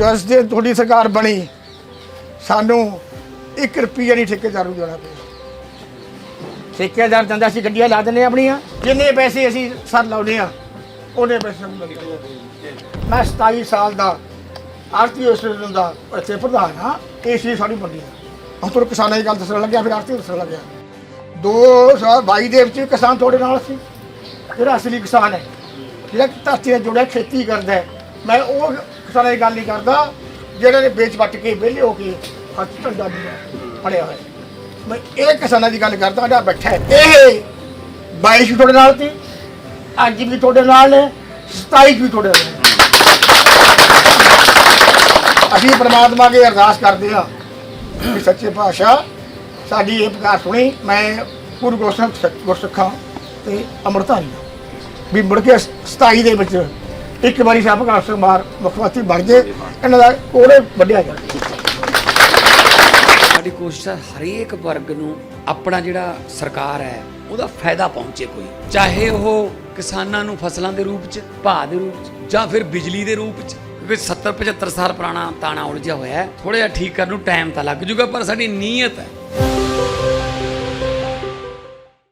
ਜਦ ਦੇ ਤੁਹਾਡੀ ਸਰਕਾਰ ਬਣੀ, ਸਾਨੂੰ 1 ਰੁਪਈਆ ਨਹੀਂ ਠੇਕੇਦਾਰ ਨੂੰ ਦੇਣਾ ਪਿਆ। ਠੇਕੇਦਾਰ ਦਿੰਦਾ ਸੀ ਗੱਡੀਆਂ ਲਾ ਦਿੰਦੇ ਆਪਣੀਆਂ, ਜਿੰਨੇ ਪੈਸੇ ਅਸੀਂ ਸਰ ਲਾਉਨੇ ਆ ਉਹਨੇ ਪੈਸੇ ਸਾਨੂੰ ਮਿਲਦੇ ਮੈਂ 27 ਸਾਲ ਦਾ ਆਰਤੀ ਐਸੋਸੀਏਸ਼ਨ ਦਾ ਇੱਥੇ ਪ੍ਰਧਾਨ ਹਾਂ ਇਹ ਸੀ ਸਾਡੀ ਮੰਡੀ ਦਾ ਹੁਣ ਤੁਹਾਨੂੰ ਕਿਸਾਨਾਂ ਦੀ ਗੱਲ ਦੱਸਣ ਲੱਗਿਆ, ਫਿਰ ਆਰਤੀ ਦੱਸਣ ਲੱਗਿਆ। 2022 ਦੇ ਵਿੱਚ ਕਿਸਾਨ ਤੁਹਾਡੇ ਨਾਲ ਸੀ, ਜਿਹੜਾ ਅਸਲੀ ਕਿਸਾਨ ਹੈ, ਜਿਹੜਾ ਧਰਤੀ ਨਾਲ ਜੁੜਿਆ, ਖੇਤੀ ਕਰਦਾ ਮੈਂ ਉਹ ਕਿਸਾਨਾਂ ਦੀ ਗੱਲ ਨਹੀਂ ਕਰਦਾ, ਜਿਹੜੇ ਨੇ ਵੇਚ ਵੱਟ ਕੇ ਵਿਹਲੇ ਹੋ ਕੇ ਹੱਥ ਝੰਡਾ ਫੜਿਆ ਹੋਇਆ। ਮੈਂ ਇਹ ਕਿਸਾਨਾਂ ਦੀ ਗੱਲ ਕਰਦਾ ਜਿਹੜਾ ਬੈਠਾ ਇਹ 22 ਵੀ ਤੁਹਾਡੇ ਨਾਲ ਸੀ, ਅੱਜ ਵੀ ਤੁਹਾਡੇ ਨਾਲ ਨੇ 27 ਵੀ ਤੁਹਾਡੇ ਨਾਲ ਅਸੀਂ ਪ੍ਰਮਾਤਮਾ ਅੱਗੇ ਅਰਦਾਸ ਕਰਦੇ ਹਾਂ ਕਿ ਸੱਚੇ ਪਾਤਸ਼ਾਹ ਸਾਡੀ ਇਹ ਪੁਕਾਰ ਸੁਣੀ। ਮੈਂ ਗੁਰੂ ਗੋਸਖ ਗੁਰਸਿੱਖਾਂ ਤੇ ਅੰਮ੍ਰਿਤਧਾਰੀ ਵੀ ਮੁੜ ਕੇ 27 ਦੇ ਵਿੱਚ ਇੱਕ ਵਾਰੀ ਸਾਹਿਬ ਪ੍ਰਕਾਸ਼ ਸਿੰਘ ਮੁੱਖ ਮੰਤਰੀ ਬਣ ਜੇ, ਇਹਨਾਂ ਦਾ ਕੋਲੇ ਵੱਢਿਆ ਜਾਵੇ ਸਾਡੀ ਕੋਸ਼ਿਸ਼ ਹੈ ਹਰੇਕ ਵਰਗ ਨੂੰ ਆਪਣਾ ਜਿਹੜਾ ਸਰਕਾਰ ਹੈ, ਉਹਦਾ ਫਾਇਦਾ ਪਹੁੰਚੇ ਕੋਈ। ਚਾਹੇ ਉਹ ਕਿਸਾਨਾਂ ਨੂੰ ਫਸਲਾਂ ਦੇ ਰੂਪ 'ਚ, ਭਾਅ ਦੇ ਰੂਪ 'ਚ, ਜਾਂ ਫਿਰ ਬਿਜਲੀ ਦੇ ਰੂਪ 'ਚ, ਕਿਉਂਕਿ 70 75 ਸਾਲ ਪੁਰਾਣਾ ਤਾਣਾ ਉਲਝਿਆ ਹੋਇਆ ਹੈ ਥੋੜਾ ਜਿਹਾ ਠੀਕ ਕਰਨ ਨੂੰ ਟਾਈਮ ਤਾਂ ਲੱਗ ਜੂਗਾ, ਪਰ ਸਾਡੀ ਨੀਅਤ ਹੈ।